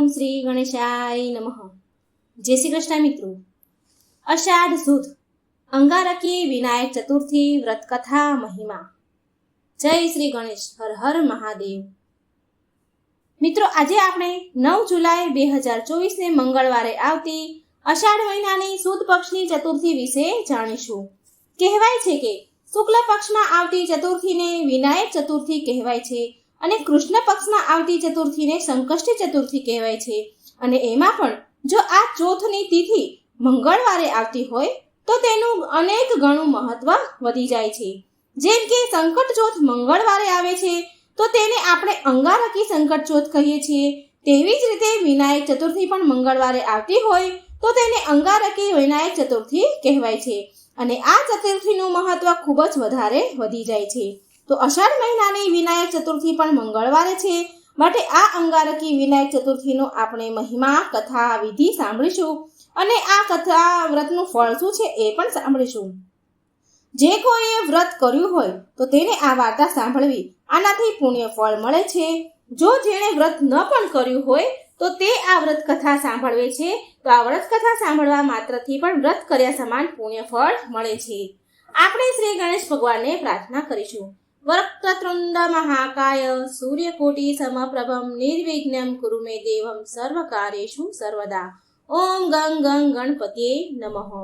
ઓમ શ્રી ગણેશાય નમઃ. જય શ્રી કૃષ્ણ મિત્રો. અષાઢ સુદ. અંગારકી વિનાયક ચતુર્થી વ્રત કથા મહિમા. જય શ્રી ગણેશ. હર હર મહાદેવ. મિત્રો, આજે આપણે નવ જુલાઈ બે હજાર ચોવીસને મંગળવારે આવતી અષાઢ મહિનાની સુદ પક્ષની ચતુર્થી વિશે જાણીશું. કહેવાય છે કે શુક્લ પક્ષમાં આવતી ચતુર્થીને વિનાયક ચતુર્થી કહેવાય છે. અને કૃષ્ણ પક્ષમાં આવતી ચતુર્થીને સંકષ્ટી ચતુર્થી કહેવાય છે. અને એમાં પણ જો આ ચોથની તિથિ મંગળવારે આવતી હોય, તો તેનું અનેક ગણું મહત્વ વધી જાય છે. જેમ કે સંકટ ચોથ મંગળવારે આવે છે, તો તેને આપણે અંગારકી સંકટ ચોથ કહીએ છીએ. તેવી જ રીતે વિનાયક ચતુર્થી પણ મંગળવારે આવતી હોય, તો તેને અંગારકી વિનાયક ચતુર્થી કહેવાય છે. અને આ ચતુર્થીનું મહત્વ ખૂબ જ વધારે વધી જાય છે. તો અષાઢ મહિનાની વિનાયક ચતુર્થી પણ મંગળવારે છે. માટે આ અંગારકી વિનાયક ચતુર્થીનો આપણે મહિમા, કથા, વિધિ સાંભળીશું. અને આ કથા વ્રતનું ફળ શું છે એ પણ સાંભળીશું. જે કોઈએ વ્રત કર્યું હોય તો તેને આ વાર્તા સાંભળવી આનાથી પુણ્ય ફળ મળે છે. જો જેણે વ્રત ન પણ કર્યું હોય તો તે આ વ્રત કથા સાંભળવે છે. તો આ વ્રત કથા સાંભળવા માત્રથી પણ વ્રત કર્યા સમાન પુણ્ય ફળ મળે છે. આપણે શ્રી ગણેશ ભગવાનને પ્રાર્થના કરીશું. વક્રતુંડ મહાકાય સૂર્યકોટી સમપ્રભમ નિર્વિઘ્નમ કુરુ મે દેવમ સર્વકાર્યેષુ સર્વદા ઓમ ગંગ ગંગ ગણપતિએ નમઃ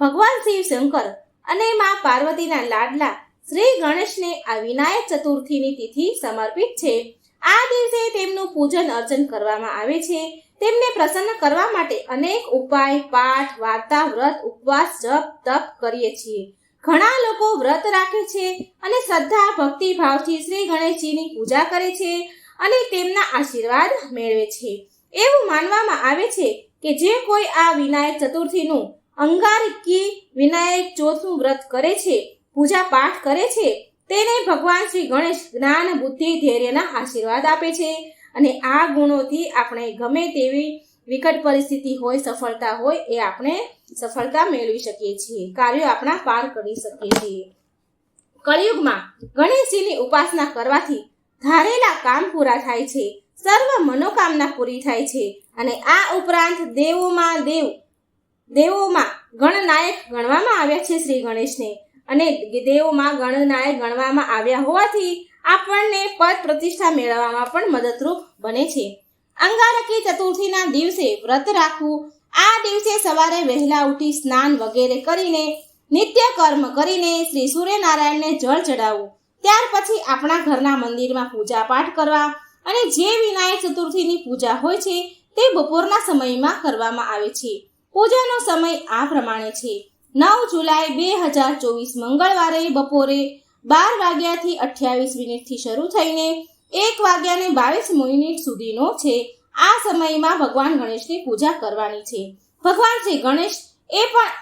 ભગવાન શિવ શંકર અને મા પાર્વતીના લાડલા શ્રી ગણેશને આ વિનાયક ચતુર્થીની તિથિ સમર્પિત છે. આ દિવસે તેમનું પૂજન અર્ચન કરવામાં આવે છે. તેમને પ્રસન્ન કરવા માટે અનેક ઉપાય, પાઠ, વાર્તા, વ્રત, ઉપવાસ, જપ, તપ કરીએ છીએ. ઘણા લોકો વ્રત રાખે છે અને શ્રદ્ધા, ભક્તિ ભાવથી શ્રી ગણેશજીની પૂજા કરે છે અને તેમના આશીર્વાદ મેળવે છે. એવું માનવામાં આવે છે કે જે કોઈ આ વિનાયક ચતુર્થીનું અંગારકી વિનાયક ચોથનું વ્રત કરે છે, પૂજા પાઠ કરે છે, તેને ભગવાન શ્રી ગણેશ જ્ઞાન બુદ્ધિ ધૈર્યના આશીર્વાદ આપે છે અને આ ગુણોથી આપણે ગમે તેવી વિકટ પરિસ્થિતિ હોય, સફળતા હોય, એ આપણે સફળતા મેળવી શકીએ છીએ. કાર્યો આપણા પાર કરી શકીએ છીએ. કળિયુગમાં ગણેશજીની ઉપાસના કરવાથી ધારેલા કામ પૂરા થાય છે, સર્વ મનોકામના પૂરી થાય છે અને આ ઉપરાંત દેવોમાં દેવ, દેવોમાં ગણનાયક ગણવામાં આવ્યા છે શ્રી ગણેશને અને દેવોમાં ગણનાયક ગણવામાં આવ્યા હોવાથી આપણને પદ પ્રતિષ્ઠા મેળવવામાં પણ મદદરૂપ બને છે. અંગારકી ચતુર્થીના દિવસે વ્રત રાખવું. આ દિવસે સવારે વહેલા ઉઠી સ્નાન વગેરે કરીને, નિત્ય કર્મ કરીને શ્રી સૂર્યનારાયણને જળ ચડાવવું ત્યાર પછી આપણા ઘરના મંદિરમાં પૂજા પાઠ કરવા અને જે વિનાયક ચતુર્થીની પૂજા હોય છે તે બપોરના સમયમાં કરવામાં આવે છે. પૂજાનો સમય આ પ્રમાણે છે. નવ જુલાઈ બે હજાર ચોવીસ મંગળવારે બપોરે બાર વાગ્યાથી અઠ્યાવીસ મિનિટથી શરૂ થઈને એક વાગ્યાને બાવીસ મિનિટ સુધીનો છે. આ સમયમાં ભગવાન ગણેશની પૂજા કરવાની છે. ભગવાન શ્રી ગણેશ એ પણ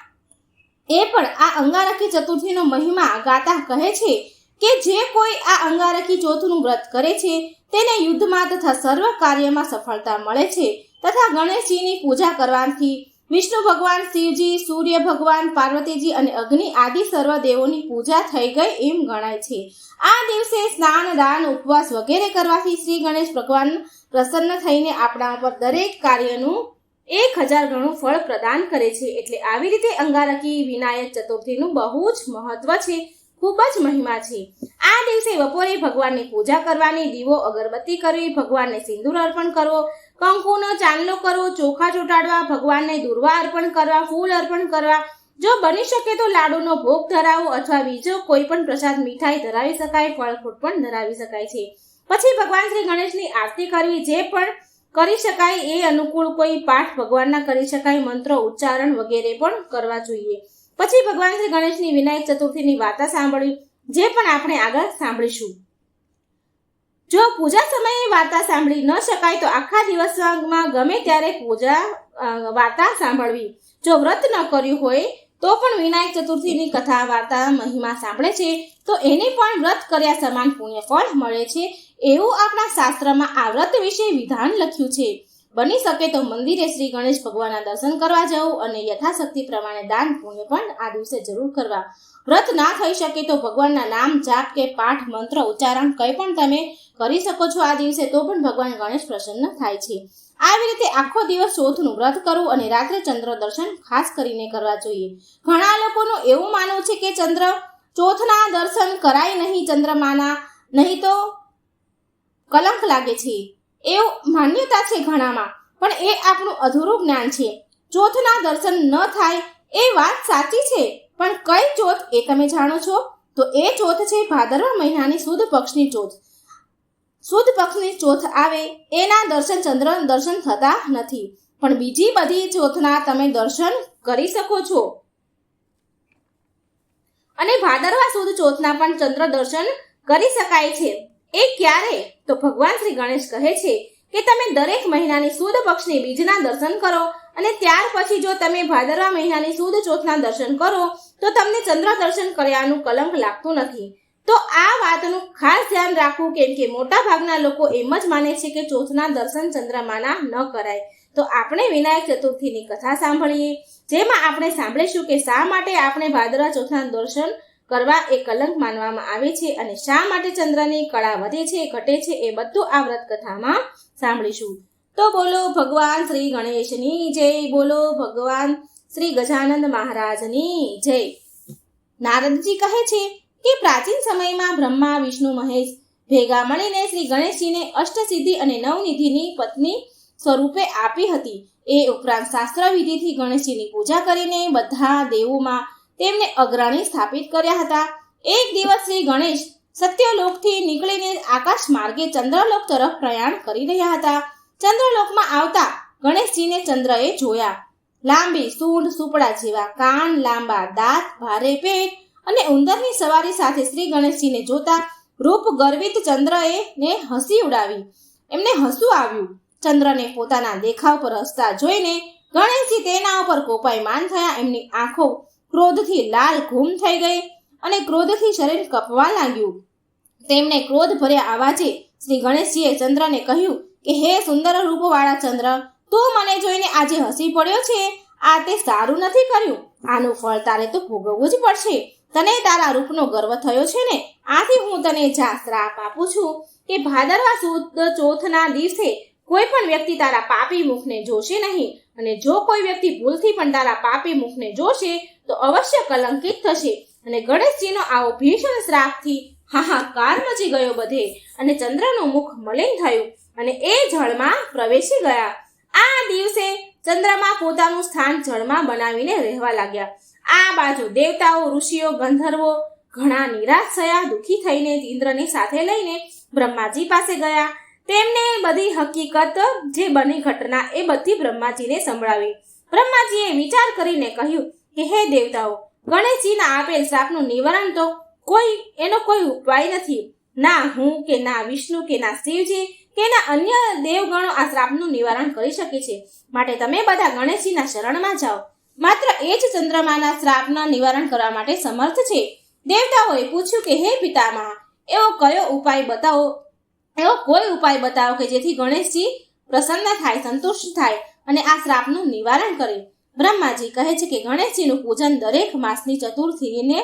એ પણ આ અંગારકી ચતુર્થીનો મહિમા ગાતા કહે છે કે જે કોઈ આ અંગારકી ચોથનું વ્રત કરે છે, તેને યુદ્ધમાં તથા સર્વ કાર્યમાં સફળતા મળે છે તથા ગણેશજીની પૂજા કરવાથી વિષ્ણુ ભગવાન, શિવજી, સૂર્ય ભગવાન, પાર્વતીજી અને અગ્નિ આદિ સર્વ દેવોની પૂજા થઈ ગઈ એમ ગણાય છે. આ દિવસે સ્નાન, દાન, ઉપવાસ વગેરે કરવાથી શ્રી ગણેશ ભગવાન પ્રસન્ન થઈને આપણા પર દરેક કાર્યનું એક હજાર ગણું ફળ પ્રદાન કરે છે. એટલે આવી રીતે અંગારકી, વિનાયક ચતુર્થીનું બહુ જ મહત્વ છે. ખૂબ જ મહિમા છે. આ દિવસે બપોરે ભગવાનની પૂજા કરવાની, દીવો અગરબત્તી કરવી, ભગવાનને સિંદૂર અર્પણ કરવો કંકુનો ચાંદલો કરવો ચોખા ચોટાડવા, ભગવાનને દુર્વા અર્પણ કરવા, ફૂલ અર્પણ કરવા. જો બની શકે તો લાડુનો ભોગ ધરાવો અથવા બીજો કોઈ પણ પ્રસાદ મીઠાઈ ધરાવી શકાય ફળ ફ્રૂટ પણ ધરાવી શકાય છે. પછી ભગવાન શ્રી ગણેશની આરતી કરવી, જે પણ કરી શકાય એ અનુકૂળ કોઈ પાઠ ભગવાનના કરી શકાય, મંત્રો, ઉચ્ચારણ વગેરે પણ કરવા જોઈએ. પછી ભગવાન શ્રી ગણેશની વિનાયક ચતુર્થીની વાર્તા સાંભળવી, જે પણ આપણે આગળ સાંભળીશું. જો પૂજા સમયે વાર્તા સાંભળી ન શકાય તો આખા દિવસમાં ગમે ત્યારે પૂજા વાર્તા સાંભળવી. જો વ્રત ન કર્યું હોય, તો પણ વિનાયક ચતુર્થીની કથા, વાર્તા, મહિમા સાંભળે છે. તો એને પણ વ્રત કર્યા સમાન પુણ્ય ફળ મળે છે. એવું આપણા શાસ્ત્રમાં આ વ્રત વિશે વિધાન લખ્યું છે. બની શકે તો મંદિરે શ્રી ગણેશ ભગવાનના દર્શન કરવા જવું અને યથાશક્તિ પ્રમાણે દાન પુણ્ય પણ આ દિવસે જરૂર કરવા. વ્રત ના થઈ શકે તો ભગવાનના નામ જાપ કે પાઠ, મંત્ર, ઉચ્ચારણ કંઈ પણ તમે કરી શકો છો આ દિવસે તો પણ ભગવાન ગણેશ પ્રસન્ન થાય છે. આવી રીતે આખો દિવસ ચોથનું વ્રત કરવું અને રાત્રે ચંદ્ર દર્શન ખાસ કરીને કરવા જોઈએ. ઘણા લોકોનું એવું માનવું છે કે ચંદ્ર ચોથના દર્શન કરાય નહીં ચંદ્રમાના, નહીં તો કલંક લાગે છે. એવું માન્યતા છે ઘણામાં, પણ એ આપણું અધૂરું જ્ઞાન છે. ચોથના દર્શન ન થાય એ વાત સાચી છે, પણ કઈ ચોથ એ તમે જાણો છો? તો એ ચોથ છે ભાદરવા મહિનાની સુદ પક્ષની ચોથ. સુદ પક્ષની ચોથ આવે, એના દર્શન ચંદ્ર દર્શન થતા નથી. પણ બીજી બધી ચોથના તમે દર્શન કરી શકો છો. અને ભાદરવા સુદ ચોથના પણ ચંદ્ર દર્શન કરી શકાય છે. એ ક્યારે? તો ભગવાન શ્રી ગણેશ કહે છે કે તમે દરેક મહિનાની સુદ પક્ષની બીજના દર્શન કરો અને ત્યાર પછી જો તમે ભાદરવા મહિનાની સુદ ચોથના દર્શન કરો, તો તમને ચંદ્ર દર્શન કર્યાનું કલંક લાગતું નથી. તો આ વાતનું ખાસ ધ્યાન રાખવું કેમ કે મોટા ભાગના લોકો એમ જ માને છે કે ચોથના દર્શન ચંદ્રમાના ન કરાય. તો આપણે વિનાયક ચતુર્થીની કથા સાંભળીએ, જેમાં આપણે સાંભળીશું કે શા માટે આપણે ભાદરવા ચોથના દર્શન કરવા એ કલંક માનવામાં આવે છે અને શા માટે ચંદ્રની કળા વધે છે, ઘટે છે એ બધું આ વ્રત કથામાં સાંભળીશું. તો બોલો ભગવાન શ્રી ગણેશની જય, બોલો ભગવાન શ્રી ગજાનંદ મહારાજની જય. નારદજી કહે છે કે પ્રાચીન સમયમાં બ્રહ્મા, વિષ્ણુ, મહેશ ભેગા મળીને શ્રી ગણેશજીને અષ્ટસિદ્ધિ અને નવનિધિની પત્ની સ્વરૂપે આપી હતી. એ ઉપરાંત શાસ્ત્ર વિધિથી ગણેશજીની પૂજા કરીને બધા દેવોમાં તેમને અગ્રણી સ્થાપિત કર્યા હતા. એક દિવસ શ્રી ગણેશ સત્યલોકથી નીકળીને આકાશ માર્ગે ચંદ્રલોક તરફ પ્રયાણ કરી રહ્યા હતા. ચંદ્રલોકમાં આવતા ગણેશજીને ચંદ્રએ જોયા. લાંબી સૂંઢ, સુપડા જેવા કાન, લાંબા દાંત, ભારે પેટ અને ઉંદરની સવારી સાથે શ્રી ગણેશજીને જોતા રૂપ ગર્વિત ચંદ્રએ ને હસી ઉડાવી. એમને હસવું આવ્યું. ચંદ્રને પોતાના દેખાવ પર હસતા જોઈને ગણેશજી તેના ઉપર કોપાયમાન થયા. એમની આંખો ક્રોધથી લાલ ઘૂમ થઈ ગઈ અને ક્રોધથી શરીર કપવા લાગ્યું. તેમણે ક્રોધ ભર્યા આવાજે શ્રી ગણેશજીએ ચંદ્રને કહ્યું કે, હે સુંદર રૂપવાળા ચંદ્ર, તું મને જોઈને આજે હસી પડ્યો છે? આ તે સારું નથી કર્યું. આનું ફળ તારે તો ભોગવવું જ પડશે. તને તારા રૂપનો ગર્વ થયો છે ને? આથી હું તને જા શ્રાપ આપું છું કે ભાદરવા સુદ ચોથના દિવસે કોઈ પણ વ્યક્તિ તારા પાપી મુખને જોશે નહીં અને જો કોઈ વ્યક્તિ ભૂલથી પણ તારા પાપી મુખને જોશે, તો અવશ્ય કલંકિત થશે અને ગણેશજીનો આવો ભીષણ શ્રાપથી હાહાકાર મચી ગયો બધે અને ચંદ્રનું મુખ મલિન થયું અને એ જળમાં પ્રવેશી ગયા. આ દિવસે ચંદ્રમાં પોતાનું સ્થાન જળમાં બનાવીને રહેવા લાગ્યા. આ બાજુ દેવતાઓ, ઋષિઓ, ગંધર્વો ઘણા નિરાશ થયા, દુઃખી થઈને ઇન્દ્રની સાથે લઈને બ્રહ્માજી પાસે ગયા. તેમને બધી હકીકત જે બની ઘટના એ બધી બ્રહ્માજીને સંભળાવી. બ્રહ્માજીએ વિચાર કરીને કહ્યું કે, હે દેવતાઓ, ગણેશજીના આપેલ શ્રાપનું નિવારણ તો કોઈ, એનો કોઈ ઉપાય નથી. ના હું કે ના વિષ્ણુ કે ના શિવજી કે ના અન્ય દેવગણો આ શ્રાપનું નિવારણ કરી શકે છે. માટે તમે બધા ગણેશજીના શરણમાં જાઓ. માત્ર એ જ ચંદ્રમાના શ્રાપના નિવારણ કરવા માટે સમર્થ છે. દેવતાઓએ પૂછ્યું કે, હે પિતામહ, એવો કયો ઉપાય બતાવો એવો કોઈ ઉપાય બતાવો કે જેથી ગણેશજી પ્રસન્ન થાય, સંતુષ્ટ થાય અને આ શ્રાપનું નિવારણ કરે. બ્રહ્માજી કહે છે કે ગણેશજીનું પૂજન દરેક માસની ચતુર્થીને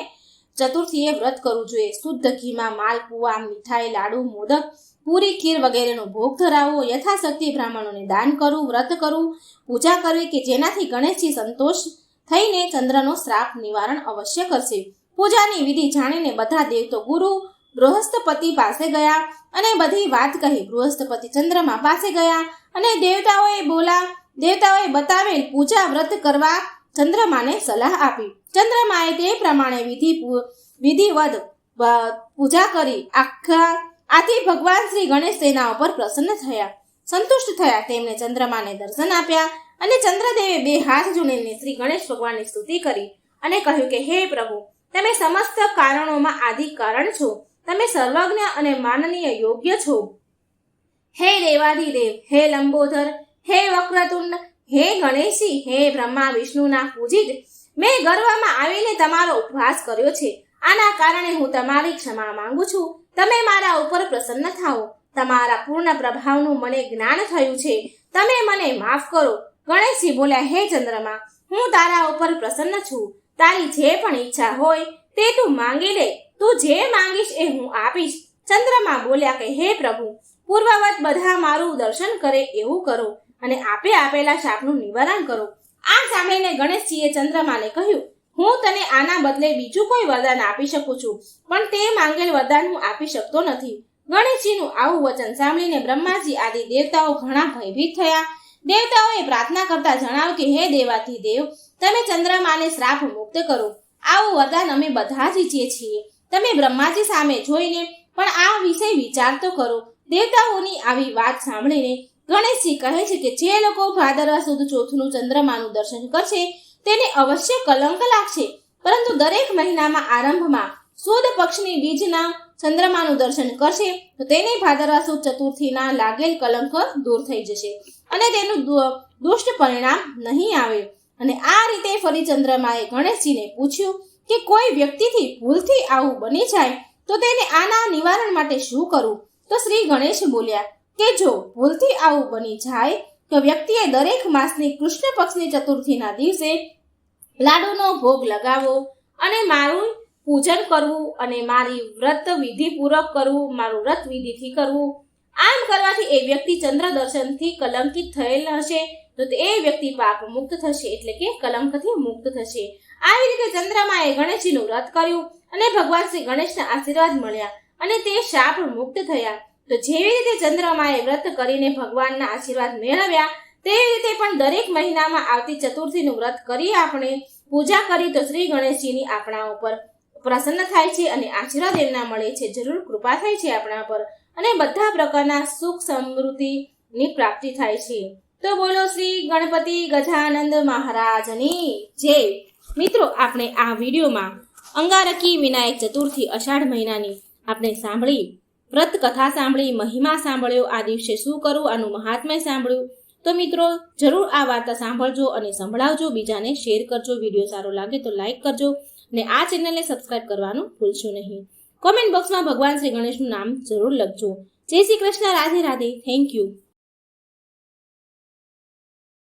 ચતુર્થીએ વ્રત કરવું જોઈએ. શુદ્ધ ઘીમાં માલપુઆ મીઠાઈ, લાડુ, મોદક, પૂરી, ખીર વગેરેનો ભોગ ધરાવવો યથાશક્તિ બ્રાહ્મણોને દાન કરવું, વ્રત કરવું, પૂજા કરવી કે જેનાથી ગણેશજી સંતોષ થઈને ચંદ્રનો શ્રાપ નિવારણ અવશ્ય કરશે. પૂજાની વિધિ જાણીને બધા દેવતો ગુરુ બૃહસ્પતિ પાસે ગયા અને બધી વાત કહી બૃહસ્પતિ ચંદ્રમા પાસે ગયા અને દેવતાઓએ બોલા, દેવતાઓએ બતાવેલ પૂજા વ્રત કરવા ચંદ્રમાને સલાહ આપી. ચંદ્રમાએ તે પ્રમાણે વિધિ વિધિવત પૂજા કરી. આખા, આથી ભગવાન શ્રી ગણેશ તેના ઉપર પ્રસન્ન થયા. સંતુષ્ટ થયા. તેમણે ચંદ્રમાને દર્શન આપ્યા અને ચંદ્રદેવે બે હાથ જોડીને શ્રી ગણેશ ભગવાનની સ્તુતિ કરી અને કહ્યું કે, હે પ્રભુ, તમે સમસ્ત કારણોમાં આદિ કારણ છો. તમે સર્વજ્ઞ અને માનનીય યોગ્ય છો. હે દેવાધિદેવ હે લંબોધર હે વક્રતુંડ, હે ગણેશજી હે બ્રહ્મા વિષ્ણુના પૂજિત, મેં ગર્વમાં આવીને તમારો ઉપવાસ કર્યો છે. આના કારણે હું તમારી ક્ષમા માંગુ છું. તમે મારા ઉપર પ્રસન્ન થાઓ. તમારા પૂર્ણ પ્રભાવનું મને જ્ઞાન થયું છે. તમે મને માફ કરો. ગણેશજી બોલ્યા, હે ચંદ્રમા, હું તારા ઉપર પ્રસન્ન છું. તારી જે પણ ઈચ્છા હોય તે તું માંગી લે. તું જે માંગીશ એ હું આપીશ. ચંદ્રમા બોલ્યા કે, હે પ્રભુ, પૂર્વવત બધા મારું દર્શન કરે એવું કરો અને આપે આપેલા શાપનું નિવારણ કરો. આ સાંભળીને ગણેશજીએ ચંદ્રમાને કહ્યું, હું તને આના બદલે બીજું કોઈ વરદાન આપી શકું છું, પણ તે માંગેલ વરદાન હું આપી શકતો નથી. ગણેશજીનું આવું વચન સાંભળીને બ્રહ્માજી આદિ દેવતાઓ ઘણા ભયભીત થયા. દેવતાઓએ પ્રાર્થના કરતા જણાવ્યું કે, હે દેવાથી દેવ તમે ચંદ્રમાને શ્રાપ મુક્ત કરો. આવું વરદાન અમે બધા જ ઈચ્છીએ છીએ. તમે બ્રહ્માજી સામે જોઈને પણ આ વિષય વિચાર તો કરો. દેવતાઓની આવી વાત સાંભળીને ગણેશજી કહે છે કે જે લોકો ભાદરવા સુદ ચોથનું ચંદ્રમાનું દર્શન કરશે, તેને અવશ્ય કલંક લાગશે. પરંતુ દરેક મહિનામાં આરંભમાં સુદ પક્ષની બીજના ચંદ્રમાનું દર્શન કરશે, તો તેને ભાદરવા સુદ ચતુર્થીના લાગેલ કલંક દૂર થઈ જશે. અને તેનું દુષ્ટ પરિણામ નહીં આવે. અને આ રીતે ફરી ચંદ્રમાએ ગણેશજીને પૂછ્યું કે કોઈ વ્યક્તિથી ભૂલથી આવું બની જાય તો તેને આના નિવારણ માટે શું કરવું? તો શ્રી ગણેશ બોલ્યા કે જો ભૂલથી આવું બની જાય તો વ્યક્તિએ દરેક માસની કૃષ્ણ પક્ષની ચતુર્થીના દિવસે લાડુનો ભોગ લગાવવો અને મારું પૂજન કરવું અને મારી વ્રત વિધિપૂર્વક કરવું, મારું વ્રત વિધિથી કરવું આમ કરવાથી એ વ્યક્તિ ચંદ્ર દર્શનથી કલંકિત થયેલ હશે. તો એ વ્યક્તિ પાપ મુક્ત થશે, એટલે કે કલંકથી મુક્ત થશે. આવી રીતે ચંદ્રમાએ ગણેશજીનું વ્રત કર્યું અને ભગવાન શ્રી ગણેશના આશીર્વાદ મળ્યા અને તે શાપ મુક્ત થયા. તો જેવી રીતે ચંદ્રમાએ વ્રત કરીને ભગવાનના આશીર્વાદ મેળવ્યા, તેવી રીતે પણ દરેક મહિનામાં આવતી ચતુર્થીનું વ્રત કરી આપણે, પૂજા કરી તો શ્રી ગણેશજીની આપણા ઉપર પ્રસન્ન થાય છે અને આશીર્વાદ એમના મળે છે. જરૂર કૃપા થાય છે આપણા પર. અને બધા પ્રકારના સુખ સમૃદ્ધિની પ્રાપ્તિ થાય છે. તો બોલો શ્રી ગણપતિ ગજાનંદ મહારાજની જય. મિત્રો, આપણે આ વિડીયોમાં અંગારકી વિનાયક ચતુર્થી અષાઢ મહિનાની આપણે સાંભળી વ્રત કથા સાંભળી, મહિમા સાંભળ્યો, આ દિવસે શું કરવું આનું મહાત્મય સાંભળ્યું? તો મિત્રો, જરૂર આ વાર્તા સાંભળજો અને સંભળાવજો, બીજાને શેર કરજો, વીડિયો સારો લાગે તો લાઈક કરજો અને આ ચેનલને સબસ્ક્રાઇબ કરવાનું ભૂલશો નહીં. કોમેન્ટ બોક્સમાં ભગવાન શ્રી ગણેશનું નામ જરૂર લખજો. જય શ્રી કૃષ્ણ, રાધે રાધે. Thank you